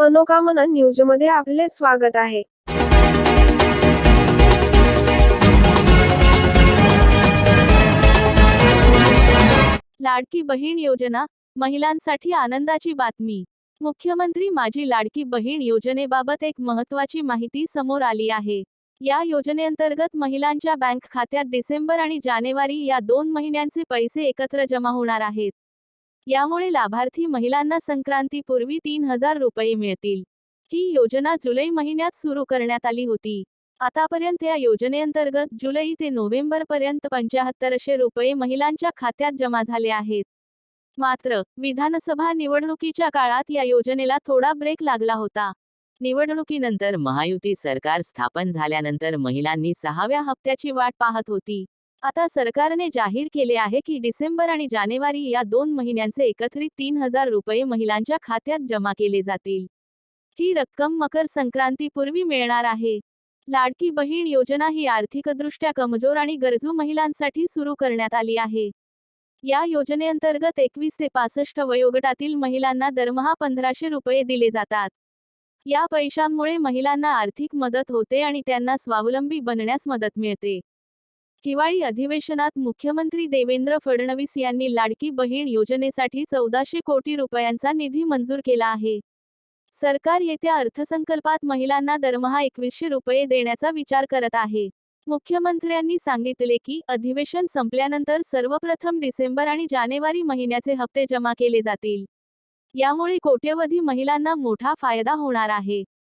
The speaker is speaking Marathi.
मनोकामना न्यूजमध्ये आपले स्वागत आहे. लाडकी बहीण योजना महिलांसाठी आनंदाची बातमी. मुख्यमंत्री माझी लाडकी बहीण योजनेबाबत एक महत्वाची माहिती समोर आली आहे. या योजनेअंतर्गत महिलांच्या बँक खात्यात डिसेंबर आणि जानेवारी या दोन महिन्यांचे पैसे एकत्र जमा होणार आहेत. यामुळे लाभार्थी महिलांना संक्रांतीपूर्वी तीन हजार रुपये मिळतील. ही योजना जुलै महिन्यात सुरू करण्यात आली होती. आतापर्यंत या योजनेअंतर्गत जुलै ते नोव्हेंबर पर्यंत पंचाहत्तरशे रुपये महिलांच्या खात्यात जमा झाले आहेत. मात्र विधानसभा निवडणुकीच्या काळात या योजनेला थोडा ब्रेक लागला होता. निवडणुकीनंतर महायुती सरकार स्थापन झाल्यानंतर महिलांनी सहाव्या हप्त्याची वाट पाहत होती. आता सरकारने जाहीर केले आहे की डिसेंबर आणि जानेवारी या दोन महिन्यांचे एकत्रित तीन हजार रुपये महिलांच्या खात्यात जमा केले जातील. ही रक्कम मकर संक्रांतीपूर्वी मिळणार आहे. लाडकी बहीण योजना ही आर्थिकदृष्ट्या कमजोर आणि गरजू महिलांसाठी सुरू करण्यात आली आहे. या योजनेअंतर्गत एकवीस ते पासष्ट वयोगटातील महिलांना दरमहा पंधराशे रुपये दिले जातात. या पैशांमुळे महिलांना आर्थिक मदत होते आणि त्यांना स्वावलंबी बनण्यास मदत मिळते. हिवाळी अधिवेशनात मुख्यमंत्री देवेंद्र फडणवीस यांनी लाडकी बहीण योजनेसाठी चौदाशे कोटी रुपयांचा निधी मंजूर केला आहे. सरकार येत्या अर्थसंकल्पात महिलांना दरमहा एकवीसशे रुपये देण्याचा विचार करत आहे. मुख्यमंत्र्यांनी सांगितले की अधिवेशन संपल्यानंतर सर्वप्रथम डिसेंबर आणि जानेवारी महिन्याचे हप्ते जमा केले जातील. यामुळे कोट्यवधी महिलांना मोठा फायदा होणार आहे.